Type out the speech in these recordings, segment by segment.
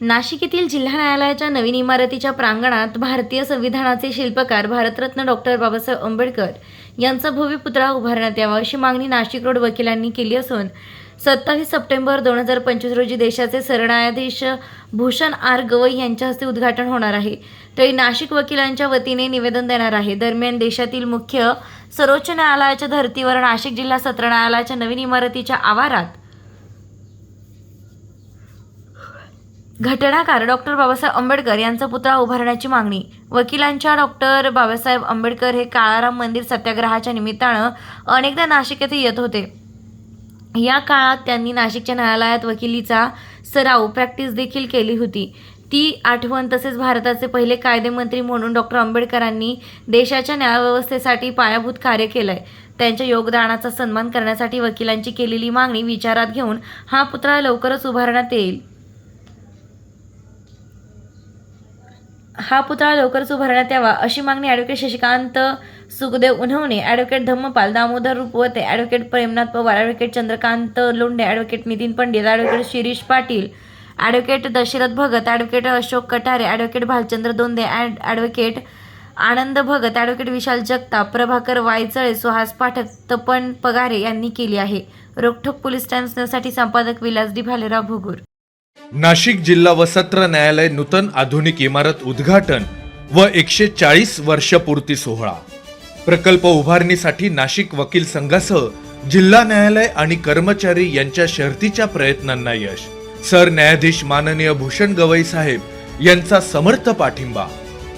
नाशिक येथील जिल्हा न्यायालयाच्या नवीन इमारतीच्या प्रांगणात भारतीय संविधानाचे शिल्पकार भारतरत्न डॉक्टर बाबासाहेब आंबेडकर यांचा भव्य पुतळा उभारण्यात यावा अशी मागणी नाशिक रोड वकिलांनी केली असून सत्तावीस सप्टेंबर दोन हजार पंचवीस रोजी देशाचे सरन्यायाधीश भूषण आर गवई यांच्या हस्ते उद्घाटन होणार आहे. तरी नाशिक वकिलांच्या वतीने निवेदन देणार आहे. दरम्यान देशातील मुख्य सर्वोच्च न्यायालयाच्या धर्तीवर नाशिक जिल्हा सत्र न्यायालयाच्या नवीन इमारतीच्या आवारात घटनाकार डॉक्टर बाबासाहेब आंबेडकर यांचा पुतळा उभारण्याची मागणी. वकिलांच्या डॉक्टर बाबासाहेब आंबेडकर हे काळाराम मंदिर सत्याग्रहाच्या निमित्तानं अनेकदा नाशिक येथे येत होते. या काळात त्यांनी नाशिकच्या न्यायालयात वकिलीचा सराव प्रॅक्टिस देखील केली होती. ती आठवण तसेच भारताचे पहिले कायदेमंत्री म्हणून डॉक्टर आंबेडकरांनी देशाच्या न्यायव्यवस्थेसाठी पायाभूत कार्य केलंय. त्यांच्या योगदानाचा सन्मान करण्यासाठी वकिलांची केलेली मागणी विचारात घेऊन हा पुतळा लवकरच उभारण्यात येईल. हा पुतळा लवकरच उभारण्यात यावा अशी मागणी advocate Shashikant Sukhdev Unhavane advocate Dhammapal Damodar Rupawate advocate Premnath Pawar advocate Chandrakant Londhe advocate Nitin Pandit advocate Shirish Patil advocate Dashrath Bhagat advocate Ashok Katare advocate Bhalchandra Donde ad advocate Anand Bhagat advocate Vishal Jagtap Prabhakar Waychale Suhas Pathak Tapan Pagare यांनी केली आहे. रोखठोक police टाइम्ससाठी संपादक Vilas D Bhalerao Bhogur. Nashik जिल्हा व सत्र न्यायालय नूतन आधुनिक इमारत उद्घाटन व एकशे चाळीस वर्षपूर्ती सोहळा. प्रकल्प उभारणीसाठी नाशिक वकील संघासह जिल्हा न्यायालय आणि कर्मचारी यांच्या शर्तीच्या प्रयत्नांना यश. सरन्यायाधीश माननीय भूषण गवई साहेब यांचा समर्थ पाठिंबा.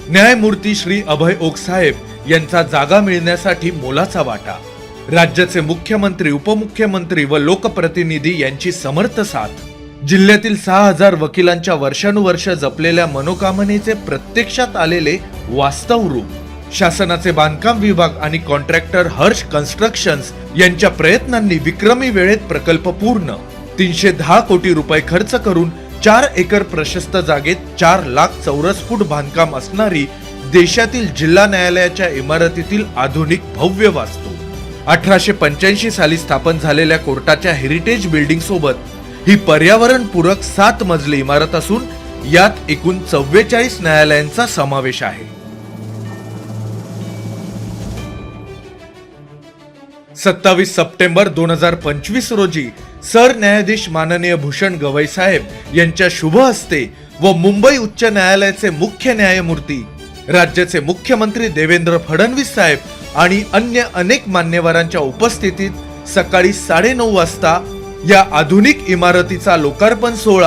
न्यायमूर्ती श्री अभय ओक साहेब यांचा जागा मिळण्यासाठी मोलाचा वाटा. राज्याचे मुख्यमंत्री उपमुख्यमंत्री व लोकप्रतिनिधी यांची समर्थ साथ. जिल्ह्यातील सहा हजार वकिलांच्या वर्षानुवर्ष जपलेल्या मनोकामनेचे प्रत्यक्षात आलेले वास्तव रूप शासनाचे बांधकाम विभाग आणि कॉन्ट्रॅक्टर हर्ष कन्स्ट्रक्शन्स यांच्या प्रयत्नांनी विक्रमी वेळेत प्रकल्प पूर्ण. तीनशे दहा कोटी रुपये खर्च करून चार एकर प्रशस्त जागेत चार लाख चौरस फूट बांधकाम असणारी देशातील जिल्हा न्यायालयाच्या इमारतीतील आधुनिक भव्य वास्तू. अठराशे पंच्याऐंशी साली स्थापन झालेल्या कोर्टाच्या हेरिटेज बिल्डिंग सोबत ही पर्यावरणपूरक सात मजली इमारत असून यात एकूण चव्वेचाळीस न्यायालयांचा समावेश आहे. सत्तावीस सप्टेंबर दोन हजार पंचवीस रोजी सरन्यायाधीश माननीय भूषण गवई साहेब यांच्या शुभ हस्ते व मुंबई उच्च न्यायालयाचे मुख्य न्यायमूर्ती राज्याचे मुख्यमंत्री देवेंद्र फडणवीस साहेब आणि अन्य अनेक मान्यवरांच्या उपस्थितीत सकाळी साडेनऊ वाजता या आधुनिक इमारतीचा लोकार्पण सोहळा